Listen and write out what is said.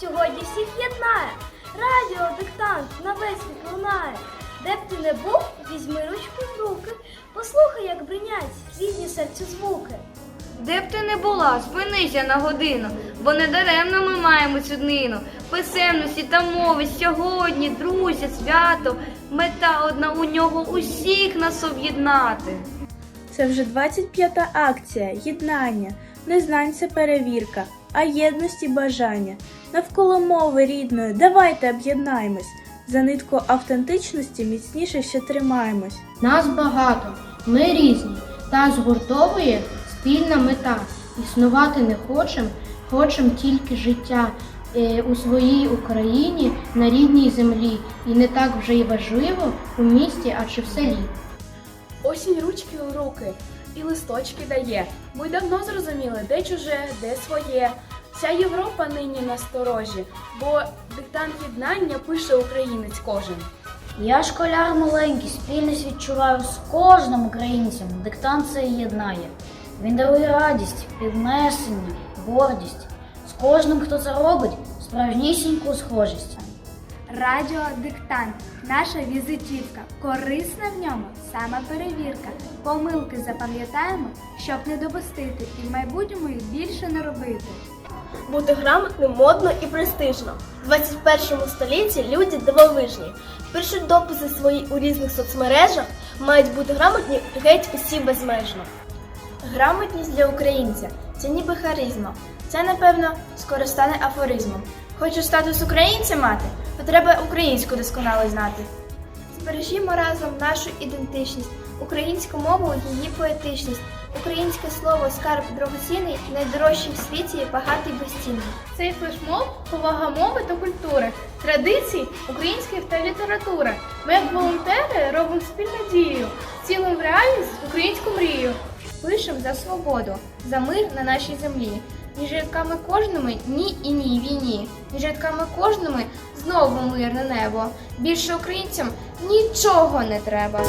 сьогодні всіх єднає. Радіо, диктант на весь світ лунає. Де б ти не був, візьми ручку в руки, послухай, як бринять рідні серцю звуки. Де б ти не була, спинися на годину, бо не даремно ми маємо цю днину. Писемності та мови сьогодні, друзі, свято, мета одна у нього усіх нас об'єднати. Це вже 25-та акція, єднання, незнань перевірка а єдності бажання. Навколо мови рідної, давайте об'єднаємось. За нитку автентичності міцніше ще тримаємось. Нас багато, ми різні, та згуртовує спільна мета. Існувати не хочем, хочем тільки життя е, у своїй Україні на рідній землі. І не так вже й важливо у місті, а чи в селі. Осінь ручки у руки і листочки дає. Ми давно зрозуміли, де чуже, де своє. Вся Європа нині насторожі, бо диктант єднання пише українець кожен. Я школяр маленький, спільність відчуваю з кожним українцем. Диктант це єднає. Він дарує радість, піднесення, гордість. З кожним, хто це робить, справжнісіньку схожість. Радіодиктант наша візитівка. Корисна в ньому саме перевірка. Помилки запам'ятаємо, щоб не допустити, і в майбутньому їх більше не робити. Бути грамотним модно і престижно. В 21 столітті люди дивовижні. Пишуть дописи свої у різних соцмережах, мають бути грамотні геть усі безмежно. Грамотність для українця це ніби харизма. Це, напевно, скоро стане афоризмом. Хочеш статус українця мати, то треба українську досконало знати. Збережімо разом нашу ідентичність, українську мову, її поетичність. Українське слово скарб дорогоцінний, найдорожчий в світі, багатий безцінний. Цей флешмоб повага мови та культури, традицій українських та літератури. Ми, як волонтери, робимо спільну дію, цілим реальність українську мрію. Пишем за свободу, за мир на нашій землі. Між рядками кожними ні і ні війні. Між рядками кожними знову мирне небо. Більше українцям нічого не треба.